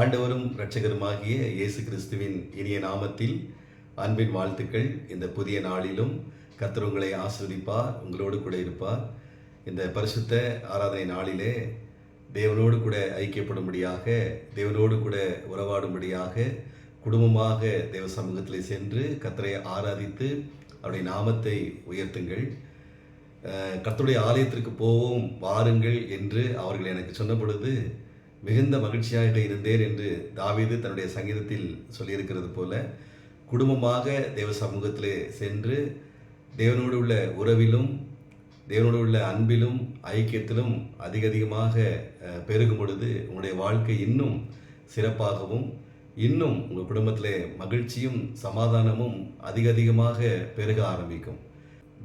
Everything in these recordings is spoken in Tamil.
ஆண்டவரும் இரட்சகருமாகிய இயேசு கிறிஸ்துவின் இனிய நாமத்தில் அன்பின் வாழ்த்துக்கள். இந்த புதிய நாளிலும் கத்தர் உங்களை ஆஸ்வதிப்பார் உங்களோடு கூட இருப்பார். இந்த பரிசுத்த ஆராதனை நாளிலே தேவனோடு கூட ஐக்கியப்படும்படியாக தேவனோடு கூட உறவாடும்படியாக குடும்பமாக தேவ சமூகத்தில் சென்று கத்தரை ஆராதித்து அவருடைய நாமத்தை உயர்த்துங்கள். கத்தருடைய ஆலயத்திற்கு போவோம் வாருங்கள் என்று அவர்கள் எனக்கு சொன்ன பொழுது மிகுந்த மகிழ்ச்சியாக இருந்தேன் என்று தாவீது தன்னுடைய சங்கீதத்தில் சொல்லியிருக்கிறது போல குடும்பமாக தேவ சமூகத்திலே சென்று தேவனோடு உள்ள உறவிலும் தேவனோடு உள்ள அன்பிலும் ஐக்கியத்திலும் அதிக அதிகமாக பெருகும் பொழுது உங்களுடைய வாழ்க்கை இன்னும் சிறப்பாகவும் இன்னும் உங்கள் குடும்பத்தில் மகிழ்ச்சியும் சமாதானமும் அதிக அதிகமாக பெருக ஆரம்பிக்கும்.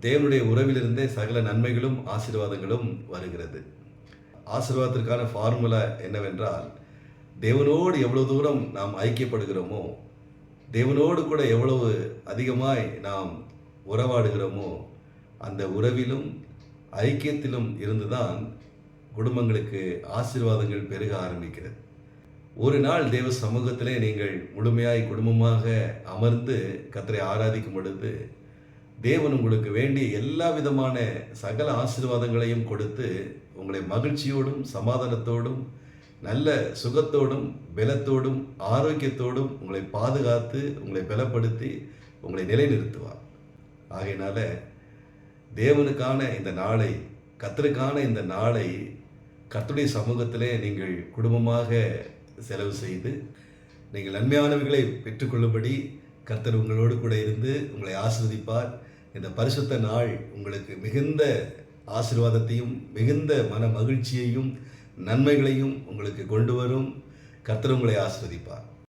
தேவனுடைய உறவிலிருந்தே சகல நன்மைகளும் ஆசீர்வாதங்களும் வருகிறது. ஆசீர்வாதத்திற்கான ஃபார்முலா என்னவென்றால் தேவனோடு எவ்வளவு தூரம் நாம் ஐக்கியப்படுகிறோமோ தேவனோடு கூட எவ்வளவு அதிகமாய் நாம் உறவாடுகிறோமோ அந்த உறவிலும் ஐக்கியத்திலும் இருந்துதான் குடும்பங்களுக்கு ஆசீர்வாதங்கள் பெருக ஆரம்பிக்கிறது. ஒரு நாள் தேவ சமூகத்திலே நீங்கள் முழுமையாய் குடும்பமாக அமர்ந்து கத்தரை ஆராதிக்கும் பொழுது தேவன் உங்களுக்கு வேண்டிய எல்லா விதமான சகல ஆசீர்வாதங்களையும் கொடுத்து உங்களை மகிழ்ச்சியோடும் சமாதானத்தோடும் நல்ல சுகத்தோடும் பலத்தோடும் ஆரோக்கியத்தோடும் உங்களை பாதுகாத்து உங்களை பலப்படுத்தி உங்களை நிலைநிறுத்துவார். ஆகையினால தேவனுக்கான இந்த நாளை கத்தருக்கான இந்த நாளை கத்துடைய சமூகத்திலே நீங்கள் குடும்பமாக செலவு செய்து நீங்கள் நன்மையானவைகளை பெற்றுக்கொள்ளும்படி கர்த்தர் உங்களோடு கூட இருந்து உங்களை ஆசிர்வதிப்பார். இந்த பரிசுத்த நாள் உங்களுக்கு மிகுந்த ஆசிர்வாதத்தையும் மிகுந்த மன மகிழ்ச்சியையும் நன்மைகளையும் உங்களுக்கு கொண்டு வரும். கர்த்தர் உங்களை ஆசிர்வதிப்பார்.